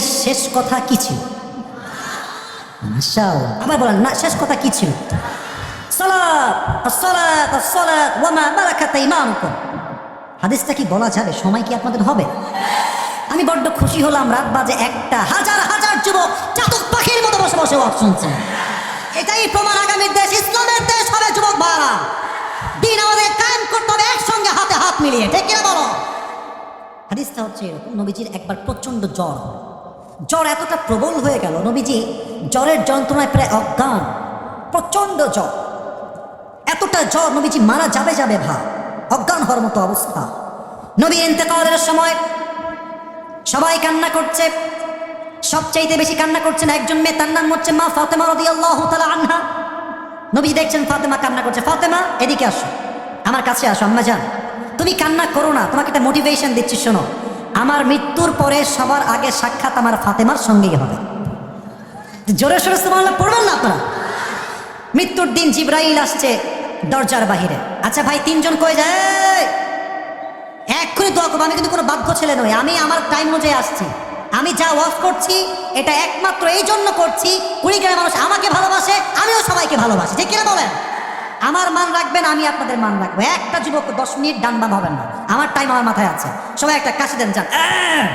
নবীজির শেষ কথা কি ছিল। আবার বলেন না, শেষ কথা কি ছিল? হাদিসটা কি বলা যাবে? সময় কি আপনাদের হবে? আমি বড্ড খুশি হলাম, রাত বাজে একটা, হাজার হাজার যুবক চাতক পাখির মতো বসে বসে ওয়াজ শুনছেন। এটাই প্রমাণ আগামীর দেশ, ইসলামের দেশ হবে, যুবক ভাড়া দিন আমাদের কায়েম করতে হবে, একসঙ্গে হাতে হাত মিলিয়ে, ঠিক কিনা বলো? হাদিসটা হচ্ছে নবীজির একবার প্রচণ্ড জ্বর। জ্বর এতটা প্রবল হয়ে গেল, নবীজি, জ্বরের যন্ত্রণায় প্রায় অজ্ঞান, প্রচণ্ড জ্বর। এতটা জ্বর নবীজি মারা যাবে যাবে ভাব অজ্ঞান হওয়ার মতো অবস্থা। নবী ইন্তেকালের সময় সবাই কান্না করছে, সবচাইতে বেশি কান্না করছেন একজন মেয়ে, তার নাম হচ্ছে মা ফাতেমা রদি আল্লাহ আনহা। নবী দেখছেন ফাতেমা কান্না করছে, ফাতেমা, এদিকে আসো, আমার কাছে আসো, আম্মা যান। তুমি কান্না করো না, তোমাকে একটা মোটিভেশন দিচ্ছি, শোনো। আমার মৃত্যুর পরে সবার আগে সাক্ষাৎ আমার ফাতেমার সঙ্গেই হবে। জোরে সোরে সুবহানাল্লাহ, পড়বেন না আপনারা? মৃত্যুর দিন জিব্রাইল আসছে দরজার বাহিরে। আচ্ছা ভাই, তিনজন কয়ে যায়? এক্ষুনি দোয়া করব, আমি কিন্তু কোনো বাধ্য ছেলে নই, আমি আমার টাইম অনুযায়ী আসছি। আমি যা ওয়াজ করছি, এটা একমাত্র এই জন্য করছি, কুড়িগ্রামের মানুষ আমাকে ভালোবাসে, আমিও সবাইকে ভালোবাসি। ঠিক কিনা বলেন? আমার মান রাখবেন, আমি আপনাদের মান রাখব। একটা যুবক দশ মিনিট ডান বাম হবেন না। আমার টাইম আমার মাথায় আছে। সবাই একটা কাশি দেন, যান। আহ!